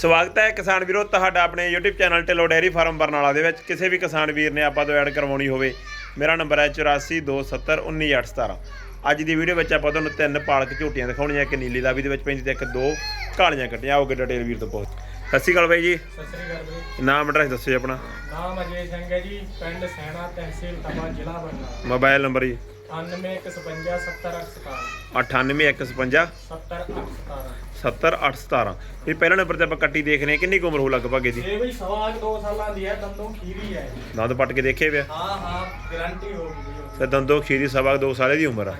ਸਵਾਗਤ ਹੈ ਕਿਸਾਨ ਵੀਰੋ ਤੁਹਾਡਾ ਆਪਣੇ YouTube channel Dhillon dairy farm Barnala ਦੇ ਵਿੱਚ। ਕਿਸੇ ਵੀ ਕਿਸਾਨ ਵੀਰ ਨੇ ਆਪਾਂ ਤੋਂ ਐਡ ਕਰਵਾਉਣੀ ਹੋਵੇ ਮੇਰਾ ਨੰਬਰ ਹੈ 8427191817 ਅੱਜ ਦੀ ਵੀਡੀਓ ਵਿੱਚ ਆਪਾਂ ਤੁਹਾਨੂੰ ਤਿੰਨ ਪਾਲਕ ਝੋਟੀਆਂ ਦਿਖਾਉਣੀਆਂ ਇੱਕ ਨੀਲੀ ਦਾ ਵੀ ਦੇ ਵਿੱਚ ਪੈਂਦੀ ਤੇ ਇੱਕ ਦੋ ਕਾਲੀਆਂ ਕੱਟੀਆਂ। ਆਓਗੇ ਡਿਟੇਲ ਵੀਰ ਤੋਂ ਪੁੱਛ। ਸਤਿ ਸ਼੍ਰੀ ਅਕਾਲ ਬਾਈ ਜੀ। ਸਤਿ ਸ੍ਰੀ ਅਕਾਲ ਜੀ ਨਾਮ ਐਡਰੈਸ ਦੱਸੋ ਜੀ ਆਪਣਾ। ਨਾਮ ਅਜੇ ਸਿੰਘ ਹੈ ਜੀ ਪਿੰਡ ਸੈਣਾ ਤਹਿਸੀਲ ਤਬਾ ਜ਼ਿਲ੍ਹਾ ਬਰਨਾਲਾ। ਮੋਬਾਈਲ ਨੰਬਰ ਜੀ। 9155 70 98155 70 70817 ਇਹ ਪਹਿਲਾ ਨੰਬਰ ਤੇ ਆਪਾਂ ਕੱਟੀ ਦੇਖ ਰਹੇ ਹਾਂ ਕਿੰਨੀ ਕੁ ਉਮਰ ਹੋ ਲਗਭਗ ਇਹਦੀ? ਇਹ ਵੀ ਸਵਾ ਕੁ ਦੋ ਸਾਲਾਂ ਦੀ ਹੈ ਦੰਦੋਂ ਖੀਰੀ ਹੈ ਦੰਦ ਪੱਟ ਕੇ ਦੇਖੇ ਪਿਆ ਹਾਂ ਹਾਂ ਗਾਰੰਟੀ ਹੋ ਗਈ ਜੀ। ਤੇ ਦੰਦੋ ਖੀਰੀ ਸਵਾ ਕੁ ਦੋ ਸਾਲੇ ਦੀ ਉਮਰ ਆ।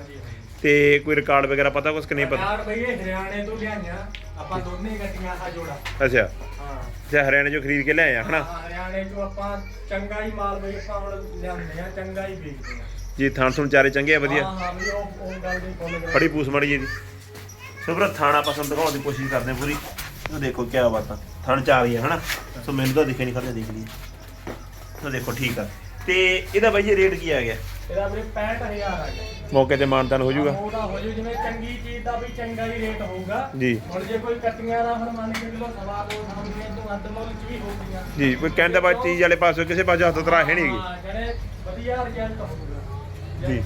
ਤੇ ਕੋਈ ਰਿਕਾਰਡ ਵਗੈਰਾ ਪਤਾ ਕੁਛ ਕਿ ਨਹੀਂ ਪਤਾ? ਯਾਰ ਬਈ ਇਹ ਹਰਿਆਣੇ ਤੋਂ ਲਿਆਈਆਂ। ਆਪਾਂ ਦੋਨੇ ਗੱਡੀਆਂ ਆ ਜੋੜਾ। ਅੱਛਾ। ਹਾਂ। ਤੇ ਹਰਿਆਣੇ ਚੋਂ ਖਰੀਦ ਕੇ ਲਿਆਏ ਆ ਹਨਾ? ਹਾਂ, ਹਰਿਆਣੇ ਤੋਂ ਆਪਾਂ ਚੰਗਾ ਹੀ ਮਾਲ ਬਈ ਆਪਾਂ ਹੁਣ ਲਿਆਉਂਦੇ ਆ ਚੰਗਾ ਹੀ ਵੇਚਦੇ ਆ ਜੀ ਥਾਣ ਥੁਣ ਚਾਰੇ ਚੰਗੇ ਆ ਵਧੀਆ। ਹਾਂ ਹਾਂ ਵੀ ਉਹ ਉਹ ਗੱਲ ਦੀ ਫੁੱਲ। ਫੜੀ ਪੂਸ ਮੜੀ ਜੀ ਸੋ ਭਰਾ ਥਾਣਾ ਪਸੰਦ ਦਿਖਾਉਣ ਦੀ ਕੋਸ਼ਿਸ਼ ਕਰਦੇ ਹਾਂ ਪੂਰੀ। ਸੋ ਦੇਖੋ ਕੀ ਬਾਤਾਂ। ਥਣ ਚਾਰ ਹੀ ਆ ਹਨਾ? ਸੋ ਮੈਨੂੰ ਤਾਂ ਦਿਖੇ ਨਹੀਂ ਖੜਦੇ ਦੇਖ ਲਈ ਸੋ ਦੇਖੋ ਠੀਕ ਆ। ਤੇ ਇਹਦਾ ਬਾਈ ਜੀ ਰੇਟ ਕੀ ਆ ਗਿਆ? ਇਹਦਾ ਵੀਰੇ 65000 ਆ ਗਿਆ। ਮੌਕੇ ਤੇ ਮਾਨਤਾਨ ਹੋ ਜਾਊਗਾ। ਉਹਦਾ ਹੋ ਜੂ ਜਿਵੇਂ ਚੰਗੀ ਚੀਜ਼ ਦਾ ਵੀ ਚੰਗਾ ਹੀ ਰੇਟ ਹੋਊਗਾ। ਜੀ। ਹੁਣ ਜੇ ਕੋਈ ਕੱਟੀਆਂ ਦਾ ਹੁਣ ਮੰਨ ਕੇ ਚਲੋ ਸਵਾ ਦੋ ਸਾਹਮਣੇ ਤੋਂ ਅੱਧ ਮੁੱਲ ਚ ਵੀ ਹੋਊਗੀਆਂ। ਜੀ ਕੋਈ ਕਹਿੰਦਾ ਬਾਈ ਚੀਜ਼ ਵਾਲੇ ਪਾਸੇ ਕਿਸੇ ਪਾਸੇ ਹੱਥ ਤਰਾ ਹੈ ਨਹੀਂਗੀ ਹਾਂ ਜਿਹੜੇ ਵਧੀਆ ਰਿਜ਼ਲਟ ਹੋਊਗਾ। ਜੀ।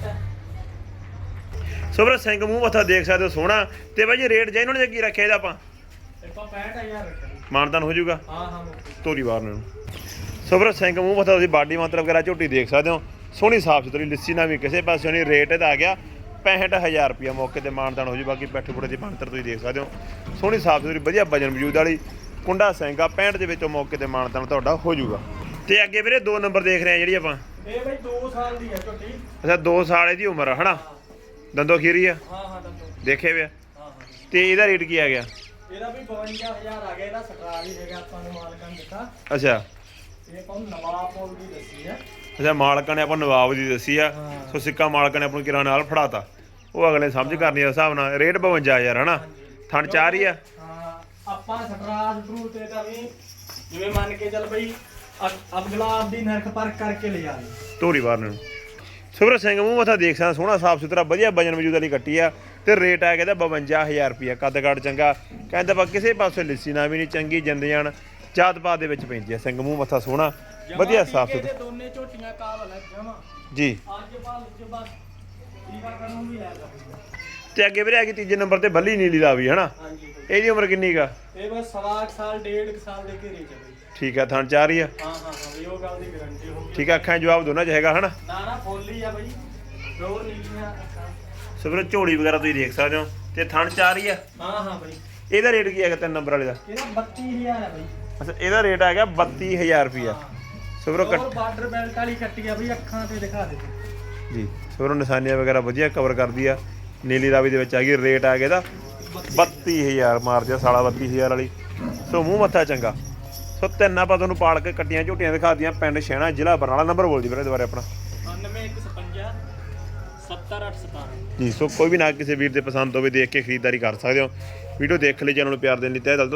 ਸੋ ਭਰਾ ਸਿੰਘ ਮੂੰਹ ਮੱਥਾ ਦੇਖ ਸਕਦੇ ਹੋ ਸੋਹਣਾ। ਤੇ ਬਾਈ ਜੀ ਰੇਟ ਜੇ ਇਹਨਾਂ ਨੇ ਕੀ ਰੱਖਿਆ ਇਹਦਾ ਆਪਾਂ? ਆਪਾਂ 65000 ਰੱਖਿਆ ਮਾਨਤਾਨ ਹੋ ਜਾਊਗਾ? ਹਾਂ ਹਾਂ ਬਾਹਰ ਨੂੰ। ਸੋਬਰ ਸਿੰਘ ਮੂੰਹ ਮੱਥਾ ਤੁਸੀਂ ਬਾਡੀ ਮਾਤਰਾ ਵਗੈਰਾ ਝੋਟੀ ਦੇਖ ਸਕਦੇ ਹੋ। ਸੋਹਣੀ ਸਾਫ਼ ਸੁਥਰੀ ਲੱਸੀ ਨਾ ਵੀ ਕਿਸੇ ਪਾਸੇ ਨਹੀਂ ਰੇਟ ਇਹਦਾ ਆ ਗਿਆ 65000 ਰੁਪਇਆ ਮੌਕੇ ਤੇ ਮਾਨਦਾਨ ਹੋ ਜੂ। ਬਾਕੀ ਪੈਠੇ ਪੁੜੇ ਦੀ ਮਾਨਤਰ ਤੁਸੀਂ ਦੇਖ ਸਕਦੇ ਹੋ। ਸੋਹਣੀ ਸਾਫ਼ ਸੁਥਰੀ ਵਧੀਆ ਵਜਨ ਵਜੂਦ ਵਾਲੀ ਕੁੰਡਾ ਸਿੰਘਾ 65 ਦੇ ਵਿੱਚੋਂ ਮੌਕੇ ਤੇ ਮਾਨਦਾਨ ਤੁਹਾਡਾ ਹੋ ਜਾਊਗਾ ਤੇ ਅੱਗੇ ਵੀਰੇ ਦੋ ਨੰਬਰ ਦੇਖ ਰਹੇ ਆ ਜਿਹੜੀ ਆਪਾਂ। ਇਹ ਬਈ 2 ਸਾਲ ਦੀ ਹੈ ਝੋਟੀ। ਅੱਛਾ 2 ਸਾਲ ਇਹਦੀ ਉਮਰ ਆ ਹਨਾ? ਦੰਦੋ ਖੀਰੀ ਆ? ਹਾਂ ਹਾਂ ਦੱਸੋ ਦੇਖੇ ਵੇ ਹਾਂ ਹਾਂ ਤੇ ਇਹਦਾ ਰੇਟ ਕੀ ਆ ਗਿਆ? ਇਹਦਾ ਵੀ 52000 ਆ ਗਿਆ ਇਹਦਾ ਸਟਰਾਲ ਹੀ ਹੈਗਾ ਆਪਾਂ ਨੂੰ ਮਾਲਕਾਂ ਨੇ ਦਿੱਤਾ। ਅੱਛਾ। ਇਹ ਆਪਾਂ ਨੂੰ ਨਵਾਬ ਮੋਲ ਦੀ ਦੱਸੀ ਹੈ ਅੱਛਾ ਮਾਲਕਾਂ ਨੇ ਆਪਾਂ ਨਵਾਬ ਦੀ ਦੱਸੀ ਆ। ਸੋ ਸਿੱਕਾ ਮਾਲਕਾਂ ਨੇ ਆਪਾਂ ਨੂੰ ਕਿਰਾਂ ਨਾਲ ਫੜਾਤਾ? ਉਹ ਅਗਲੇ ਸਮਝ ਕਰਨੀ ਆ ਹਿਸਾਬ ਨਾਲ। ਰੇਟ 52000 ਹਨਾ? ਥਣ ਚਾਰ ਹੀ ਆ। ਹਾਂ ਆਪਾਂ ਸਟਰਾਲ ਟਰੂ ਤੇ ਤਾਂ ਵੀ ਜਿਵੇਂ ਮੰਨ ਕੇ ਚੱਲ ਬਈ ਅਗਲਾ ਆਪਦੀ ਨਰਖ ਪਰਖ ਕਰਕੇ ਲੈ ਆਵੇ ਧੋਰੀ ਬਾਹਰ ਨੂੰ। ਸੁਬਰ ਸਿੰਘ ਮੂੰਹ ਮੱਥਾ ਦੇਖ ਸਕਦਾ ਸੋਹਣਾ ਸਾਫ਼ ਸੁਥਰਾ ਵਧੀਆ ਵਜਨ ਵਜੂਦ ਵਾਲੀ ਕੱਟੀ ਆ ਤੇ ਰੇਟ ਆ ਗਿਆ 52000 ਰੁਪਿਆ ਕੱਦ ਕਾਠ ਚੰਗਾ। ਕਹਿੰਦਾ ਬਾ ਕਿਸੇ ਪਾਸੇ ਲਿੱਸੀ ਨਾ ਵੀ ਨਹੀਂ ਚੰਗੀ ਜਿੰਦ ਜਾਨ ਜਾਤ ਪਾਤ ਦੇ ਵਿੱਚ ਪੈਂਦੀ ਆ। ਸਿੰਘ ਮੂੰਹ ਮੱਥਾ ਸੋਹਣਾ ਵਧੀਆ ਸਾਫ਼ ਸੁਥਰਾ। ਦੇ ਦੋਨੇ ਝੋਟੀਆਂ ਕਾਬਲ ਹੈ ਜਮਾ। ਜੀ। ਅੱਜ ਬਾਅਦ ਚ ਬਸ ਟੀਕਾ ਕਰਨ ਵੀ ਲੈ ਜਾ। ਤੇ ਅੱਗੇ ਵੀਰੇ ਆ ਗਈ ਤੀਜੇ ਨੰਬਰ ਤੇ ਬੱਲੀ ਨੀਲੀ ਦਾ ਵੀ ਹਨਾ? ਹਾਂਜੀ। ਇਹਦੀ ਉਮਰ ਕਿੰਨੀ ਕਾ ਇਹ ਬਸ ਸਵਾ ਕੁ ਸਾਲ ਡੇਢ ਕੁ ਸਾਲ ਦੇ ਘੇਰੇ ਚ ਬਈ। ਠੀਕ ਆ ਥਣ ਚਾਰ ਹੀ ਆ? ਹਾਂ ਹਾਂ ਹਾਂ ਵੀ ਉਹ ਗੱਲ ਦੀ ਗਾਰੰਟੀ ਹੋਊਗੀ। ਠੀਕ ਆ ਅੱਖਾਂ 'ਚ ਜਵਾਬ ਦੋਨਾਂ ਚ ਹੈਗਾ ਹਨਾ? ਨਾ ਨਾ ਫੁੱਲ ਹੀ ਆ ਬਈ। ਡੋਰ ਨੀਲੀਆਂ ਅੱਖਾਂ। ਸੋ ਵੀਰੇ ਝੋਲੀ ਵਗੈਰਾ ਤੁਸੀਂ ਦੇਖ ਸਕਦੇ ਹੋ ਤੇ ਥਣ ਚਾਰ ਹੀ ਆ। ਹਾਂ ਹਾਂ ਬਈ। ਇਹਦਾ ਰੇਟ ਕੀ ਹੈਗਾ ਤਿੰਨ ਨੰਬਰ ਵਾਲੇ ਦਾ? ਇਹਦਾ 32000 ਹੈ ਬਈ। ਅੱਛਾ ਇਹਦਾ ਰੇਟ ਹੈਗਾ 32000 ਰੁਪਿਆ ਸੋ ਵੀਰੋ ਕੱਟ ਹੋਰ ਬਾਰਡਰ ਬੈਲਟ ਵਾਲੀ ਕੱਟੀ ਆ ਬਈ ਅੱਖਾਂ ਤੇ ਦਿਖਾ ਦੇ। ਜੀ ਸੋ ਵੀਰੋ ਨਿਸ਼ਾਨੀਆਂ ਵਗੈਰਾ ਵਧੀਆ ਕਵਰ ਕਰਦੀ ਆ। ਨੀਲੀ ਰਾਵੀ ਦੇ ਵਿੱਚ ਆ ਗਈ ਰੇਟ ਆ ਗਿਆ ਇਹਦਾ 32000 ਮਾਰ ਦਿਆ ਸਾਲਾ 32000 ਵਾਲੀ। ਸੋ ਮੂੰਹ ਮੱਥਾ ਚੰਗਾ। ਸੋ ਤਿੰਨ ਆਪਾਂ ਤੁਹਾਨੂੰ ਪਾਲ ਕੇ ਕੱਟੀਆਂ ਝੋਟੀਆਂ ਦਿਖਾਤੀਆਂ ਪਿੰਡ ਸ਼ਹਿਣਾ ਜ਼ਿਲ੍ਹਾ ਬਰਨਾਲਾ। ਨੰਬਰ ਬੋਲ ਜੀ ਵੀਰੇ ਦੁਬਾਰੇ ਆਪਣਾ। 9155 70817 ਜੀ ਸੋ ਕੋਈ ਵੀ ਨਾ ਕਿਸੇ ਵੀਰ ਦੇ ਪਸੰਦ ਹੋਵੇ ਦੇਖ ਕੇ ਖਰੀਦਦਾਰੀ ਕਰ ਸਕਦੇ ਹੋ। ਵੀਡੀਓ ਦੇਖ ਲਈ ਚੈਨਲ ਨੂੰ ਪਿਆਰ ਦੇਣ ਲਈ ਤਹਿ ਦਿਲ ਤੋਂ